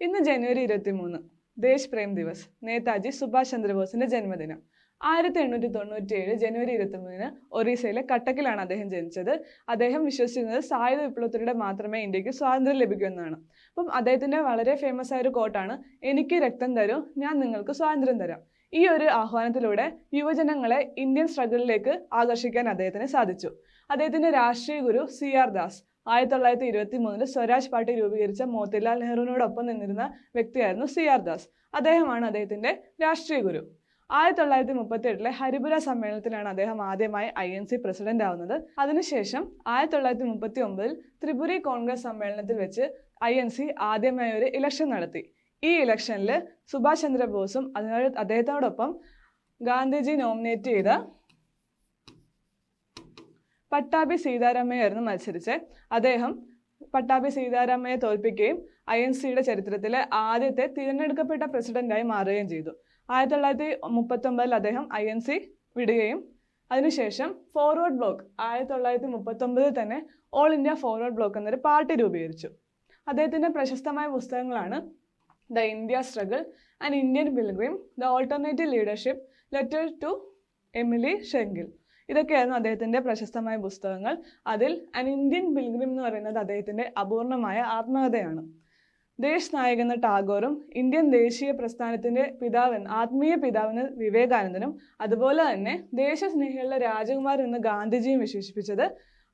ഇന്ന് ജനുവരി ഇരുപത്തി മൂന്ന് ദേശ് പ്രേം ദിവസ് നേതാജി സുഭാഷ് ചന്ദ്രബോസിന്റെ ജന്മദിനം. ആയിരത്തി എണ്ണൂറ്റി തൊണ്ണൂറ്റി ഏഴ് ജനുവരി ഇരുപത്തി മൂന്നിന് ഒറീസയിലെ കട്ടക്കിലാണ് അദ്ദേഹം ജനിച്ചത്. അദ്ദേഹം വിശ്വസിച്ചിരുന്നത് സായുധ വിപ്ലവത്തിലൂടെ മാത്രമേ ഇന്ത്യയ്ക്ക് സ്വാതന്ത്ര്യം ലഭിക്കൂ എന്നാണ്. അപ്പം അദ്ദേഹത്തിന്റെ വളരെ ഫേമസ് ആയ ഒരു കോട്ടാണ് എനിക്ക് രക്തം തരൂ ഞാൻ നിങ്ങൾക്ക് സ്വാതന്ത്ര്യം തരാം. ഈ ഒരു ആഹ്വാനത്തിലൂടെ യുവജനങ്ങളെ ഇന്ത്യൻ സ്ട്രഗിളിലേക്ക് ആകർഷിക്കാൻ അദ്ദേഹത്തിന് സാധിച്ചു. അദ്ദേഹത്തിന്റെ രാഷ്ട്രീയ ഗുരു സി ആർ ദാസ് ആയിരത്തി തൊള്ളായിരത്തി ഇരുപത്തി മൂന്നിൽ സ്വരാജ് പാർട്ടി രൂപീകരിച്ച മോത്തിലാൽ നെഹ്റുവിനോടൊപ്പം നിന്നിരുന്ന വ്യക്തിയായിരുന്നു സി ആർ ദാസ്. അദ്ദേഹമാണ് അദ്ദേഹത്തിന്റെ രാഷ്ട്രീയ ഗുരു. ആയിരത്തി തൊള്ളായിരത്തി മുപ്പത്തി എട്ടിലെ ഹരിപുര സമ്മേളനത്തിലാണ് അദ്ദേഹം ആദ്യമായി ഐ എൻ സി പ്രസിഡന്റ് ആവുന്നത്. അതിനുശേഷം ആയിരത്തി തൊള്ളായിരത്തി മുപ്പത്തി ഒമ്പതിൽ ത്രിപുരി കോൺഗ്രസ് സമ്മേളനത്തിൽ വെച്ച് ഐ എൻ സി ആദ്യമായി ഒരു ഇലക്ഷൻ നടത്തി. ഈ ഇലക്ഷനിൽ സുഭാഷ് ചന്ദ്രബോസും അതിനോട് അദ്ദേഹത്തോടൊപ്പം ഗാന്ധിജി നോമിനേറ്റ് ചെയ്ത പട്ടാഭി സീതാരാമയായിരുന്നു മത്സരിച്ച് അദ്ദേഹം പട്ടാഭി സീതാരാമയെ തോൽപ്പിക്കുകയും ഐ എൻ സിയുടെ ചരിത്രത്തിലെ ആദ്യത്തെ തിരഞ്ഞെടുക്കപ്പെട്ട പ്രസിഡന്റായി മാറുകയും ചെയ്തു. ആയിരത്തി തൊള്ളായിരത്തി മുപ്പത്തി ഒമ്പതിൽ അദ്ദേഹം ഐ എൻ സി വിടുകയും അതിനുശേഷം ഫോർവേഡ് ബ്ലോക്ക് ആയിരത്തി തൊള്ളായിരത്തി മുപ്പത്തി ഒമ്പതിൽ തന്നെ ഓൾ ഇന്ത്യ ഫോർവേഡ് ബ്ലോക്ക് എന്നൊരു പാർട്ടി രൂപീകരിച്ചു. അദ്ദേഹത്തിന്റെ പ്രശസ്തമായ പുസ്തകങ്ങളാണ് The India Struggle and Indian Pilgrim The Alternative Leadership Letter to Emilie Schenkl ഇതൊക്കെയായിരുന്നു അദ്ദേഹത്തിന്റെ പ്രശസ്തമായ പുസ്തകങ്ങൾ. അതിൽ അൻ ഇന്ത്യൻ പിൽഗ്രിം എന്ന് പറയുന്നത് അദ്ദേഹത്തിന്റെ അപൂർണമായ ആത്മകഥയാണ്. ദേശ് നായക് എന്ന ടാഗോറും ഇന്ത്യൻ ദേശീയ പ്രസ്ഥാനത്തിന്റെ പിതാവെന്ന് ആത്മീയ പിതാവെന്ന് വിവേകാനന്ദനും അതുപോലെ തന്നെ ദേശസ്നേഹികളുടെ രാജകുമാരൻ എന്ന് ഗാന്ധിജിയും വിശേഷിപ്പിച്ചത്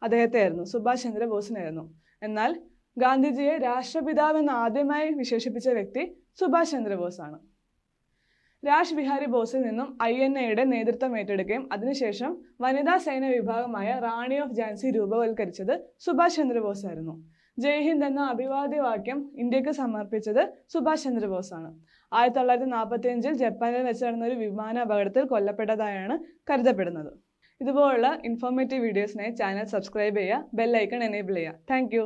അദ്ദേഹത്തെയായിരുന്നു സുഭാഷ് ചന്ദ്രബോസിനായിരുന്നു എന്നാൽ ഗാന്ധിജിയെ രാഷ്ട്രപിതാവെന്ന് ആദ്യമായി വിശേഷിപ്പിച്ച വ്യക്തി സുഭാഷ് ചന്ദ്രബോസാണ്. രാജ് ബിഹാരി ബോസിൽ നിന്നും ഐ എൻ എയുടെ നേതൃത്വം ഏറ്റെടുക്കുകയും അതിനുശേഷം വനിതാ സേന വിഭാഗമായ റാണി ഓഫ് ജാൻസി രൂപവൽക്കരിച്ചത് സുഭാഷ് ചന്ദ്രബോസ് ആയിരുന്നു. ജയ് ഹിന്ദ് എന്ന അഭിവാദ്യവാക്യം ഇന്ത്യയ്ക്ക് സമർപ്പിച്ചത് സുഭാഷ് ചന്ദ്രബോസ് ആണ് ആയിരത്തി തൊള്ളായിരത്തി നാൽപ്പത്തി അഞ്ചിൽ ജപ്പാനിൽ വെച്ച് നടന്ന ഒരു വിമാന അപകടത്തിൽ കൊല്ലപ്പെട്ടതായാണ് കരുതപ്പെടുന്നത്. ഇതുപോലുള്ള ഇൻഫോർമേറ്റീവ് വീഡിയോസിനായി ചാനൽ സബ്സ്ക്രൈബ് ചെയ്യുക ബെല്ലൈക്കൺ എനേബിൾ ചെയ്യുക. താങ്ക്